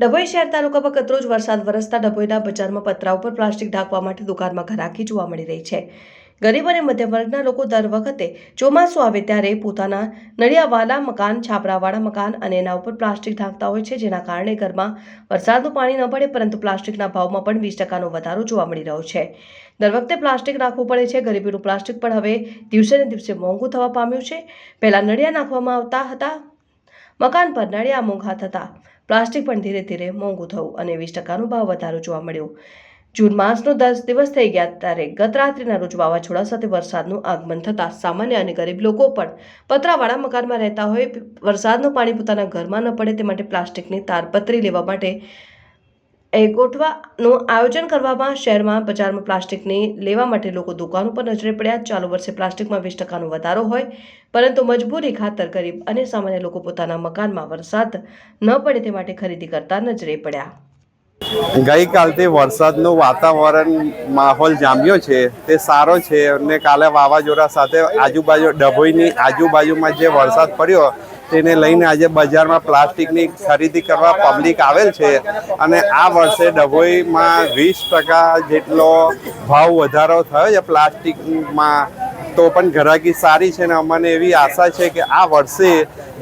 ડભોઈ શહેર તાલુકામાં કતરોજ વરસાદ વરસતા ડભોઈના બજારમાં પતરા ઉપર પ્લાસ્ટિક ઢાંકવા માટે દુકાનમાં ઘરાકી જોવા મળી રહી છે. ગરીબ અને મધ્યમ વર્ગના લોકો દર વખતે ચોમાસું આવે ત્યારે પોતાના નળિયાવાળા મકાન, છાપરાવાળા મકાન અને એના ઉપર પ્લાસ્ટિક ઢાંકતા હોય છે, જેના કારણે ઘરમાં વરસાદનું પાણી ન પડે, પરંતુ પ્લાસ્ટિકના ભાવમાં પણ વીસ ટકાનો વધારો જોવા મળી રહ્યો છે. દર વખતે પ્લાસ્ટિક નાખવું પડે છે. ગરીબીનું પ્લાસ્ટિક પણ હવે દિવસે ને દિવસે મોંઘું થવા પામ્યું છે. પહેલાં નળિયા નાખવામાં આવતા હતા મકાન પર નળિયા મોંઘા થતા પ્લાસ્ટિક પણ ધીરે ધીરે મોંઘું થયું અને વીસ ટકાનો ભાવ વધારો જોવા મળ્યો. જૂન માસનો દસ દિવસ થઈ ગયા ત્યારે ગત રાત્રિના રોજ વાવાઝોડા સાથે વરસાદનું આગમન થતાં સામાન્ય અને ગરીબ લોકો પણ પતરાવાળા મકાનમાં રહેતા હોય, વરસાદનું પાણી પોતાના ઘરમાં ન પડે તે માટે પ્લાસ્ટિકની તારપત્રી લેવા માટે એ ગોઠવાનું આયોજન કરવામાં શહેરમાં બજારમાં પ્લાસ્ટિકની લેવા માટે લોકો દુકાનો પર નજરે પડ્યા. ચાલુ વર્ષે પ્લાસ્ટિકમાં વીસ ટકાનો વધારો હોય, પરંતુ મજબૂરી ખાતર, ગરીબ અને સામાન્ય લોકો પોતાના મકાનમાં વરસાદ ન પડે તે માટે ખરીદી કરતા નજરે પડ્યા. ગઈકાલથી વરસાદનું વાતાવરણ માહોલ જામ્યો છે, તે સારો છે અને કાલે વાવાઝોડા સાથે આજુબાજુ, ડભોઈની આજુબાજુમાં જે વરસાદ પડ્યો તેને લઈને આજે બજારમાં પ્લાસ્ટિકની ખરીદી કરવા પબ્લિક આવેલ છે અને આ વર્ષે ડભોઈમાં વીસ ટકા જેટલો ભાવ વધારો થયો છે પ્લાસ્ટિકમાં, તો પણ ઘરાકી સારી છે ને અમને એવી આશા છે કે આ વર્ષે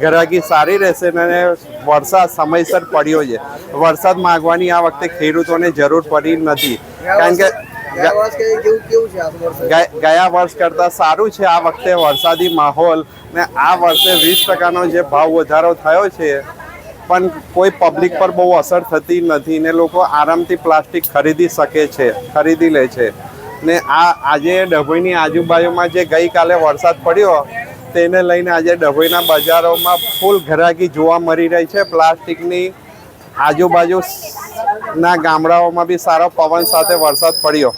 ઘરાકી સારી રહેશે અને વરસાદ સમયસર પડ્યો છે. વરસાદ માગવાની આ વખતે ખેડૂતોને જરૂર પડી નથી. કારણ કે ગયા વર્ષ કરતાં સારું છે આ વખતે વરસાદી માહોલ ને આ વર્ષે વીસ ટકાનો જે ભાવ વધારો થયો છે પણ કોઈ પબ્લિક પર બહુ અસર થતી નથી ને લોકો આરામથી પ્લાસ્ટિક ખરીદી શકે છે ખરીદી લે છે. ને આ આજે ડભોઈની આજુબાજુમાં જે ગઈકાલે વરસાદ પડ્યો તેને લઈને આજે ડભોઈના બજારોમાં ફૂલ ઘરાકી જોવા મળી રહી છે. પ્લાસ્ટિકની આજુબાજુ ના ગામડાઓમાં બી સારો પવન સાથે વરસાદ પડ્યો.